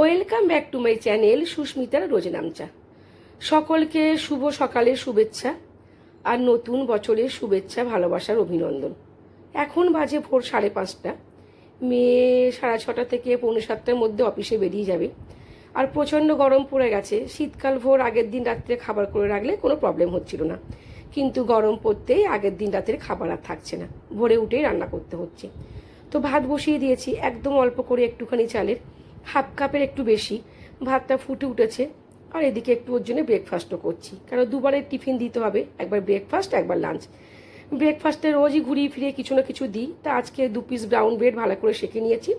Welcome back to my channel সুস্মিতার রোজে নামচা। সকলকে শুভ সকালের শুভেচ্ছা আর নতুন বছরের শুভেচ্ছা, ভালোবাসার অভিনন্দন। এখন বাজে ভোর সাড়ে পাঁচটা। মেয়ে সাড়ে ছটা থেকে পৌনে সাতটার মধ্যে অফিসে বেরিয়ে যাবে। আর প্রচণ্ড গরম পড়ে গেছে। শীতকাল ভোর আগের দিন রাত্রে খাবার করে রাখলে কোনো প্রবলেম হচ্ছিল না। কিন্তু গরম পড়তেই আগের দিন রাতের খাবার আর থাকছে না। ভোরে উঠেই রান্না করতে হচ্ছে। তো ভাত বসিয়ে দিয়েছি। একদম অল্প করে একটুখানি চালের। হাফ কাপের একটু বেশি, ভাতটা ফুটে উঠেছে, আর এদিকে একটু ওর জন্য ব্রেকফাস্টও করছি। কারণ দুবারের টিফিন দিতে হবে, একবার ব্রেকফাস্ট একবার লাঞ্চ ব্রেকফাস্টে রোজই ঘুরিয়ে ফিরিয়ে কিছু না কিছু দিই, তা আজকে দু পিস ব্রাউন ব্রেড ভালো করে সেঁকে নিয়েছি,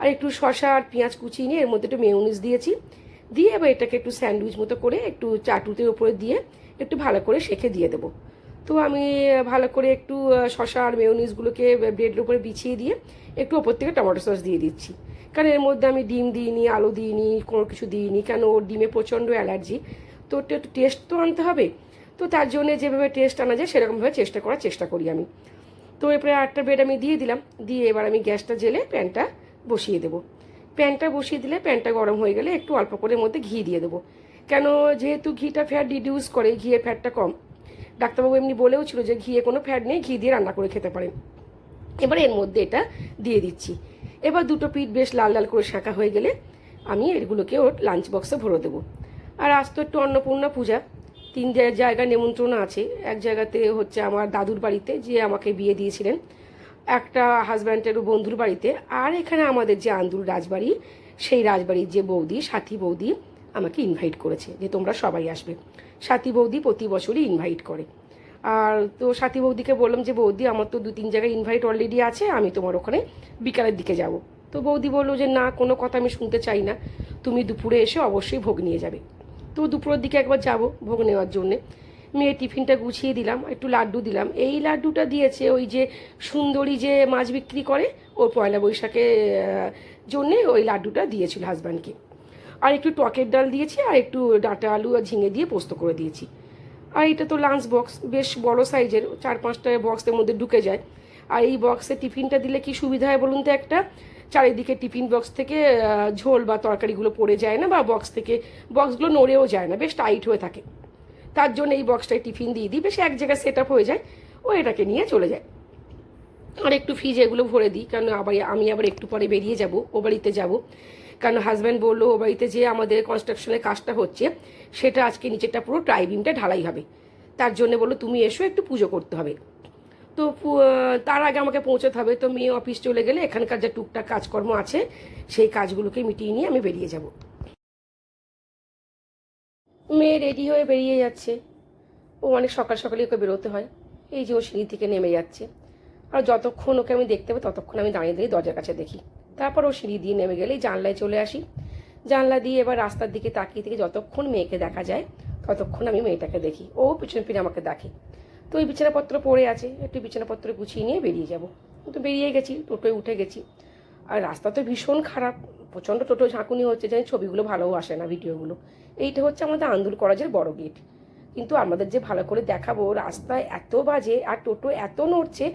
আর একটু শশা আর পেঁয়াজ কুচিয়ে নিয়ে এর মধ্যে একটু মেয়নিজ দিয়েছি। দিয়ে এবার এটাকে একটু স্যান্ডউইচ মতো করে একটু চাটুতের উপরে দিয়ে একটু ভালো করে সেঁকে দিয়ে দেবো। তো আমি ভালো করে একটু শশা আর মেয়নিজগুলোকে ব্রেডের উপরে বিছিয়ে দিয়ে একটু ওপর থেকে টমেটো সস দিয়ে দিচ্ছি। কারণ এর মধ্যে আমি ডিম দিইনি, আলু দিইনি, কোনো কিছু দিইনি। কেন? ওর ডিমে প্রচণ্ড অ্যালার্জি। তো একটু টেস্ট তো আনতে হবে। তো তার জন্য যেভাবে টেস্ট আনা যায়, সেরকমভাবে চেষ্টা করার চেষ্টা করি আমি। তো এরপরে আটটা ব্রেড আমি দিয়ে দিলাম। দিয়ে এবার আমি গ্যাসটা জেলে প্যানটা বসিয়ে দেবো। প্যানটা বসিয়ে দিলে প্যানটা গরম হয়ে গেলে একটু অল্প করে মধ্যে ঘি দিয়ে দেবো। কেন? যেহেতু ঘিটা ফ্যাট রিডিউস করে ঘিয়ের ফ্যাটটা কম। ডাক্তারবাবু এমনি বলেও ছিল যে ঘিয়ে কোনো ফ্যাট নেই, ঘি দিয়ে রান্না করে খেতে পারেন। এবার এর মধ্যে এটা দিয়ে দিচ্ছি। এবার দুটো পিঠ বেশ লাল লাল করে শাঁকা হয়ে গেলে আমি এগুলোকে ওর লাঞ্চ বক্সে ভরে দেবো। আর আজ তো একটু অন্নপূর্ণা পূজা। তিন জায়গায় নেমন্ত্রণ আছে। এক জায়গাতে হচ্ছে আমার দাদুর বাড়িতে যে আমাকে বিয়ে দিয়েছিলেন। একটা হাজব্যান্ডের বন্ধুর বাড়িতে। আর এখানে আমাদের যে আন্দুল রাজবাড়ি, সেই রাজবাড়ির যে বৌদি, সাথী বৌদি আমাকে ইনভাইট করেছে যে তোমরা সবাই আসবে। সাথী বৌদি প্রতি বছরই ইনভাইট করে। আর তো সাথী বৌদিকে বললাম যে, বৌদি, আমার তো দু তিন জায়গায় ইনভাইট অলরেডি আছে, আমি তোমার ওখানে বিকালের দিকে যাব। তো বৌদি বলল যে, না, কোনো কথা আমি শুনতে চাই না। তুমি দুপুরে এসে অবশ্যই ভোগ নিয়ে যাবে। তো দুপুরের দিকে একবার যাব ভোগ নেওয়ার জন্যে। মেয়ে টিফিনটা গুছিয়ে দিলাম, একটু লাড্ডু দিলাম। এই লাড্ডুটা দিয়েছে ওই যে সুন্দরী যে মাছ বিক্রি করে, ওর পয়লা বৈশাখে জন্যে ওই লাড্ডুটা দিয়েছিল হাজব্যান্ডকে আর একটু টকের ডাল দিয়েছি, আর একটু ডাঁটা আলু আর ঝিঙে দিয়ে পোস্ত করে দিয়েছি। আর এটা তো লাঞ্চ বক্স বেশ বড় সাইজের চার পাঁচটা বক্সের মধ্যে ঢুকে যায়। আর এই বক্সে টিফিনটা দিলে কি সুবিধা হয় বলুন তো একটা? চারিদিকে টিফিন বক্স থেকে ঝোল বা তরকারিগুলো পড়ে যায় না বা বক্স থেকে বক্সগুলো নড়েও যায় না, বেশ টাইট হয়ে থাকে। তার জন্য এই বক্সটায় টিফিন দিয়ে দিই, বেশ এক জায়গায় সেট আপ হয়ে যায়, ও এটাকে নিয়ে চলে যায়। আর একটু ফ্রিজে এগুলো ভরে দিই, কারণ আবার আমি আবার একটু পরে বেরিয়ে যাব, ও বাড়িতে যাব। কারণ হাজব্যান্ড বলল, ও বাড়িতে যে আমাদের কনস্ট্রাকশনের কাজটা হচ্ছে, সেটা আজকে নিচেটা পুরো ট্রাইবিমটা ঢালাই হবে। তার জন্য বলল, তুমি এসো, একটু পুজো করতে হবে। তো তার আগে আমাকে পৌঁছাতে হবে। তো মেয়ে অফিস চলে গেলে এখানকার যে টুকটাক কাজকর্ম আছে, সেই কাজগুলোকে মিটিয়ে নিয়ে আমি বেরিয়ে যাব। মেয়ে রেডি হয়ে বেরিয়ে যাচ্ছে। ও অনেক সকাল সকালে ওকে বেরোতে হয়। এই যে ও সিঁড়ি থেকে নেমে যাচ্ছে। আর যতক্ষণ ওকে আমি দেখতে পাই ততক্ষণ আমি দাঁড়িয়ে দাঁড়িয়ে দরজার কাছে দেখি। তারপর ও সিঁড়ি দিয়ে নেমে গেলেই জানলায় চলে আসি। জানলা দিয়ে এবার রাস্তার দিকে তাকিয়ে থেকে যতক্ষণ মেয়েকে দেখা যায়, ততক্ষণ আমি মেয়েটাকে দেখি। ও পিছন ফিরে আমাকে দেখে। তো ওই বিছানাপত্র পড়ে আছে, একটু বিছানাপত্র গুছিয়ে নিয়ে বেরিয়ে যাব। তো বেরিয়ে গেছি, টোটোয় উঠে গেছি। আর রাস্তা তো ভীষণ খারাপ, প্রচণ্ড টোটো ঝাঁকুনি হচ্ছে, জানি ছবিগুলো ভালোও আসে না ভিডিওগুলো। এইটা হচ্ছে আমাদের আন্দুল কলেজের বড় গেট। কিন্তু আমাদের যে ভালো করে দেখাবো, রাস্তায় এত বাজে আর টোটো এত নড়ছে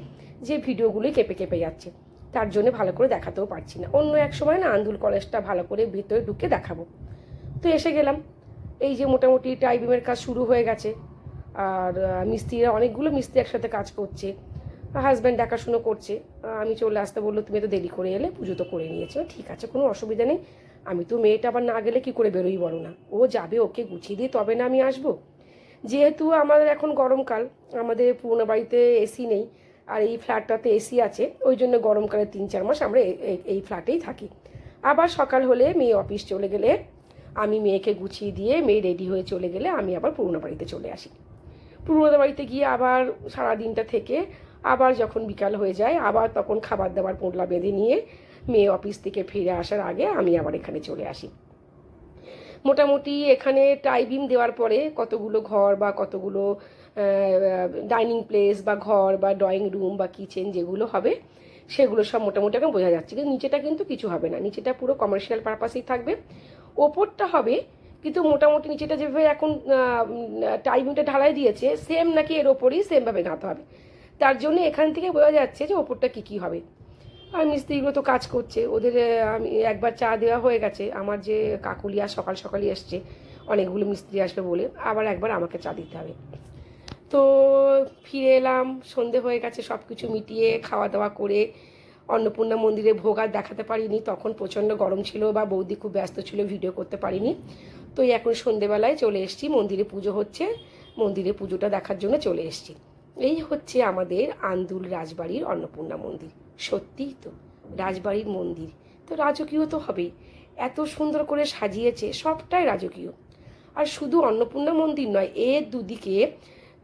যে ভিডিওগুলোই কেঁপে কেঁপে যাচ্ছে। তার জন্য ভালো করে দেখাতেও পারছি না। অন্য এক সময় না আন্দুল কলেজটা ভালো করে ভিতরে ঢুকে দেখাবো। তো এসে গেলাম। এই যে মোটামুটি টাইবিমের কাজ শুরু হয়ে গেছে। আর মিস্ত্রিরা অনেকগুলো মিস্ত্রি একসাথে কাজ করছে। হাজব্যান্ড দেখাশুনো করছে। আমি চলে আসতে বলল, তুমি তো দেরি করে এলে পুজো তো করে নিয়েছো। ঠিক আছে, কোনো অসুবিধা নেই। আমি তো মেয়েটা আবার না গেলে কি করে বেরোই বলো না। ও যাবে, ওকে গুছিয়ে দিয়ে তবে না আমি আসব। যেহেতু আমাদের এখন গরমকাল, আমাদের পুরোনো বাড়িতে এসি নেই আর এই ফ্ল্যাটটাতে এসি আছে ওই জন্য গরমকালে তিন চার মাস আমরা এই ফ্ল্যাটেই থাকি। আবার সকাল হলে মেয়ে অফিস চলে গেলে আমি মেয়েকে গুছিয়ে দিয়ে মেয়ে রেডি হয়ে চলে গেলে আমি আবার পুরোনো বাড়িতে চলে আসি। পুরোনো বাড়িতে গিয়ে আবার সারা দিনটা থেকে আবার যখন বিকাল হয়ে যায়, আবার তখন খাবার দাবার পোটলা বেঁধে নিয়ে মেয়ে অফিস থেকে ফিরে আসার আগে আমি আবার এখানে চলে আসি। মোটামুটি এখানে টাইবিম দেওয়ার পরে কতগুলো ঘর বা কতগুলো ডাইনিং প্লেস বা ঘর বা ড্রয়িং রুম বা কিচেন যেগুলো হবে, সেগুলো সব মোটামুটি এখন বোঝা যাচ্ছে। কিন্তু নিচেটা কিন্তু কিছু হবে না। নিচেটা পুরো কমার্শিয়াল পারপাসেই থাকবে। ওপরটা হবে, কিন্তু মোটামুটি নিচেটা যেভাবে এখন টাইমিংটা ঢালাই দিয়েছে সেম নাকি এর ওপরই সেমভাবে গাঁথা হবে। তার জন্য এখান থেকে বোঝা যাচ্ছে যে ওপরটা কী কী হবে। আর মিস্ত্রিগুলো তো কাজ করছে। ওদের আমি একবার চা দেওয়া হয়ে গেছে। আমার যে কাকুলিয়া সকাল সকালই এসছে, অনেকগুলো মিস্ত্রি আসবে বলে, আবার একবার আমাকে চা দিতে হবে। তো ফিরে এলাম, সন্ধে হয়ে গেছে সব কিছু মিটিয়ে খাওয়া দাওয়া করে, অন্নপূর্ণা মন্দিরে ভোগ আর দেখাতে পারিনি, তখন প্রচণ্ড গরম ছিল বা বৌদি খুব ব্যস্ত ছিল, ভিডিও করতে পারিনি। তো এখন সন্ধেবেলায় চলে এসেছি, মন্দিরে পুজো হচ্ছে, মন্দিরে পুজোটা দেখার জন্য চলে এসেছি। এই হচ্ছে আমাদের আন্দুল রাজবাড়ির অন্নপূর্ণা মন্দির। সত্যিই তো, রাজবাড়ির মন্দির। তো রাজকীয় তো হবেই। এত সুন্দর করে সাজিয়েছে, সবটাই রাজকীয়। আর শুধু অন্নপূর্ণা মন্দির নয় এর দুদিকে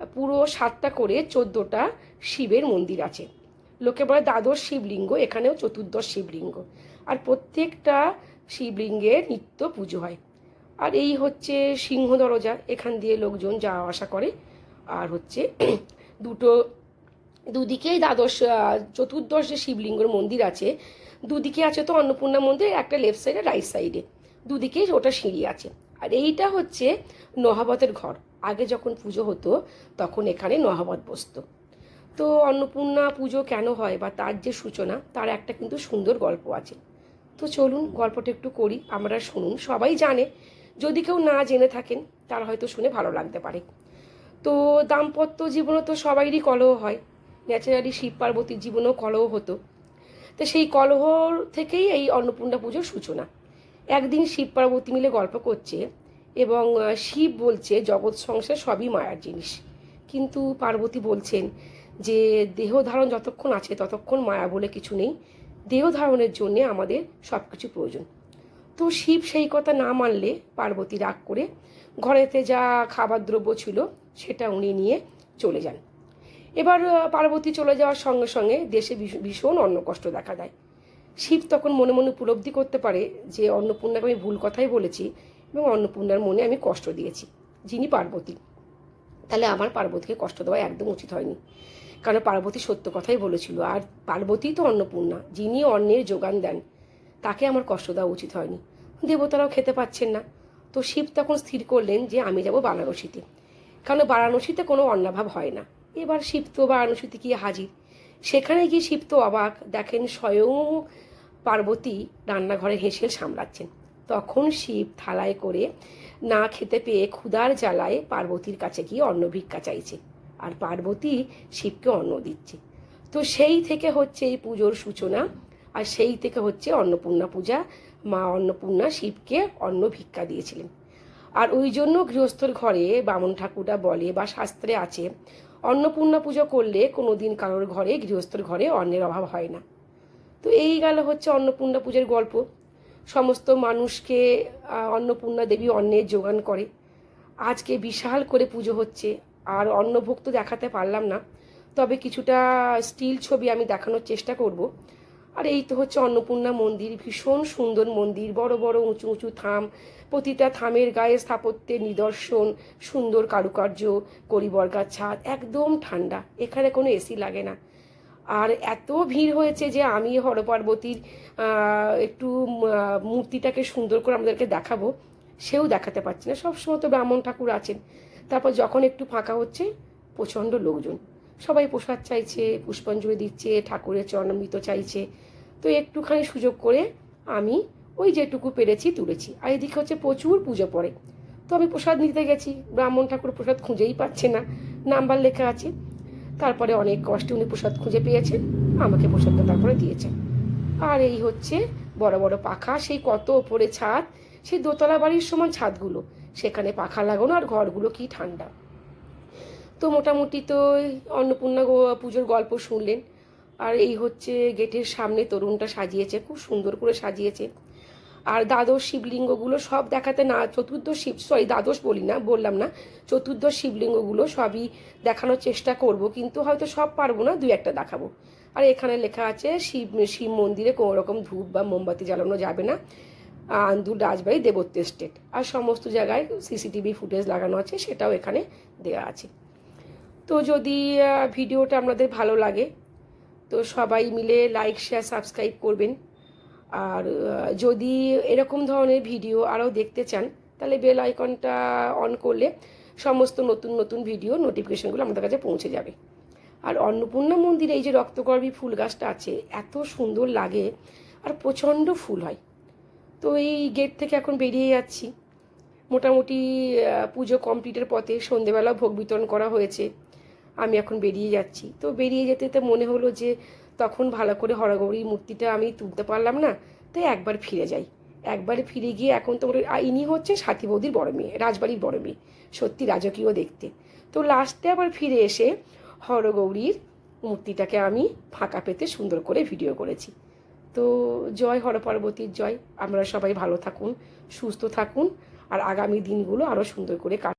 পুরো সাতটা করে চোদ্দোটা শিবের মন্দির আছে। লোকে বলে দ্বাদশ শিবলিঙ্গ, এখানেও চতুর্দশ শিবলিঙ্গ। আর প্রত্যেকটা শিবলিঙ্গের নিত্য পুজো হয়। আর এই হচ্ছে সিংহ দরজা, এখান দিয়ে লোকজন যাওয়া আসা করে। আর হচ্ছে দুটো, দুদিকেই দ্বাদশ চতুর্দশ যে শিবলিঙ্গর মন্দির আছে, দুদিকে আছে তো অন্নপূর্ণা মন্দির, একটা লেফট সাইডে রাইট সাইডে দুদিকেই ওটা সিঁড়ি আছে। আর এইটা হচ্ছে নহবতের ঘর। আগে যখন পুজো হতো, তখন এখানে নহবত বসত। তো অন্নপূর্ণা পুজো কেন হয় বা তার যে সূচনা, তার একটা কিন্তু সুন্দর গল্প আছে। তো চলুন গল্পটা একটু করি, আমরা শুনুন, সবাই জানে। যদি কেউ না জেনে থাকেন, তার হয়তো শুনে ভালো লাগতে পারে। তো দাম্পত্য জীবনে তো সবাইরই কলহ হয়। ন্যাচারালি শিব পার্বতীর জীবনেও কলহ হতো। তো সেই কলহর থেকেই এই অন্নপূর্ণা পুজোর সূচনা। একদিন শিব পার্বতী মিলে গল্প করছে এবং শিব বলছে, জগৎ সংসার সবই মায়ার জিনিস। কিন্তু পার্বতী বলছেন যে, দেহ ধারণ যতক্ষণ আছে ততক্ষণ মায়া বলে কিছু নেই। দেহ ধারণের জন্যে আমাদের সব কিছু প্রয়োজন। তো শিব সেই কথা না মানলে পার্বতী রাগ করে ঘরেতে যা খাবার দ্রব্য ছিল সেটা উনি নিয়ে চলে যান। এবার পার্বতী চলে যাওয়ার সঙ্গে সঙ্গে দেশে ভীষ- ভীষণ অন্ন কষ্ট দেখা দেয়। শিব তখন মনে মনে উপলব্ধি করতে পারে যে, অন্নপূর্ণাকে আমি ভুল কথাই বলেছি। এবং অন্নপূর্ণার মনে আমি কষ্ট দিয়েছি, যিনি পার্বতী। তাহলে আমার পার্বতীকে কষ্ট দেওয়া একদম উচিত হয়নি। কারণ পার্বতী সত্য কথাই বলেছিল, আর পার্বতী তো অন্নপূর্ণা, যিনি অন্নের যোগান দেন, তাকে আমার কষ্ট দেওয়া উচিত হয়নি। দেবতারাও খেতে পাচ্ছেন না। তো শিব তখন স্থির করলেন যে, আমি যাব বারাণসীতে। কারণ বারাণসীতে কোনো অন্নাভাব হয় না? এবার শিব তো বারাণসীতে গিয়ে হাজির। সেখানে গিয়ে শিব তো অবাক, দেখেন স্বয়ং পার্বতী রান্নাঘরে হেসেল সামলাচ্ছেন। তখন শিব থালায় করে না খেতে পেয়ে ক্ষুধার জ্বালায় পার্বতীর কাছে গিয়ে অন্ন ভিক্ষা চাইছে। আর পার্বতী শিবকে অন্ন দিচ্ছে। তো সেই থেকে হচ্ছে এই পুজোর সূচনা, আর সেই থেকে হচ্ছে অন্নপূর্ণা পূজা। মা অন্নপূর্ণা শিবকে অন্ন ভিক্ষা দিয়েছিলেন। আর ওই জন্য গৃহস্থর ঘরে বামন ঠাকুররা বলে বা শাস্ত্রে আছে, অন্নপূর্ণা পুজো করলে কোনো দিন কারোর ঘরে গৃহস্থর ঘরে অন্নের অভাব হয় না। তো এই গেল হচ্ছে অন্নপূর্ণা পুজোর গল্প। সমস্ত মানুষকে অন্নপূর্ণা দেবী অন্নের যোগান করে। আজকে বিশাল করে পুজো হচ্ছে, আর অন্নভোগ তো দেখাতে পারলাম না, তবে কিছুটা স্টিল ছবি আমি দেখানোর চেষ্টা করব। আর এই তো হচ্ছে অন্নপূর্ণা মন্দির, ভীষণ সুন্দর মন্দির, বড় বড় উঁচু উঁচু থাম, প্রতিটা থামের গায়ে স্থাপত্যের নিদর্শন, সুন্দর কারুকার্য, করিবর্গার ছাদ, একদম ঠান্ডা, এখানে কোনো এসি লাগে না। আর এত ভিড় হয়েছে যে আমি হরপার্বতীর একটু মূর্তিটাকে সুন্দর করে আমাদেরকে দেখাবো। সেও দেখাতে পারছে না। সবসময় তো ব্রাহ্মণ ঠাকুর আছেন। তারপর যখন একটু ফাঁকা হচ্ছে, প্রচণ্ড লোকজন। সবাই প্রসাদ চাইছে, পুষ্পাঞ্জলি দিচ্ছে, ঠাকুরের চরণামৃত চাইছে। তো একটুখানি সুযোগ করে আমি ওই যেটুকু পেরেছি তুলেছি। আর এদিকে হচ্ছে প্রচুর পুজো পড়ে। তো আমি প্রসাদ নিতে গেছি। ব্রাহ্মণ ঠাকুর প্রসাদ খুঁজেই পাচ্ছে না। নাম্বার লেখা আছে। তারপরে অনেক কষ্টে উনি প্রসাদ খুঁজে পেয়েছেন, আমাকে প্রসাদটা তারপরে দিয়েছেন। আর এই হচ্ছে বড় বড় পাখা, সেই কত ওপরে ছাদ, সেই দোতলা বাড়ির সমান ছাদগুলো, সেখানে পাখা লাগানো আর ঘরগুলো কি ঠান্ডা। তো মোটামুটি তো অন্নপূর্ণা পুজোর গল্প শুনলেন, আর এই হচ্ছে গেটের সামনে তরুণটা সাজিয়েছে, খুব সুন্দর করে সাজিয়েছে। আর দ্বাদশ শিবলিঙ্গগুলো সব দেখাতে না, চতুর্থ শিব সরি দ্বাদশ বলি না, বললাম না চতুর্দশ শিবলিঙ্গগুলো সবই দেখানোর চেষ্টা করব, কিন্তু হয়তো সব পারব না, দুই একটা দেখাবো। আর এখানে লেখা আছে, শিব শিব মন্দিরে কোনো রকম ধূপ বা মোমবাতি জ্বালানো যাবে না আন্দু রাজবাড়ি দেবত্ব স্টেট আর সমস্ত জায়গায় সিসিটিভি ফুটেজ লাগানো আছে, সেটাও এখানে দেওয়া আছে। তো যদি ভিডিওটা আপনাদের ভালো লাগে, তো সবাই মিলে লাইক শেয়ার সাবস্ক্রাইব করবেন। আর যদি এরকম ধরনের ভিডিও আরও দেখতে চান, তাহলে বেল আইকনটা অন করলে সমস্ত নতুন নতুন ভিডিও নোটিফিকেশনগুলো আমাদের কাছে পৌঁছে যাবে। আর অন্নপূর্ণা মন্দিরে এই যে রক্তকর্মী ফুল গাছটা আছে, এত সুন্দর লাগে আর প্রচণ্ড ফুল হয়। তো এই গেট থেকে এখন বেরিয়ে যাচ্ছি। মোটামুটি পুজো কমপ্লিটের পথে সন্ধেবেলা ভোগ বিতরণ করা হয়েছে। আমি এখন বেরিয়ে যাচ্ছি। তো বেরিয়ে যেতে তো মনে হলো যে তখন ভালো করে হরগৌরীর মূর্তিটা আমি তুলতে পারলাম না, তাই একবার ফিরে যাই। একবার ফিরে গিয়ে এখন তো ইনি হচ্ছে সাথী বৌদির বড় মেয়ে, রাজবাড়ির বড় মেয়ে, সত্যি রাজকীয় দেখতে। তো লাস্টে আবার ফিরে এসে হরগৌরীর মূর্তিটাকে আমি ফাঁকা পেতে সুন্দর করে ভিডিও করেছি। তো জয় হর পার্বতীর জয় আপনারা সবাই ভালো থাকুন, সুস্থ থাকুন, আর আগামী দিনগুলো আরও সুন্দর করে কাট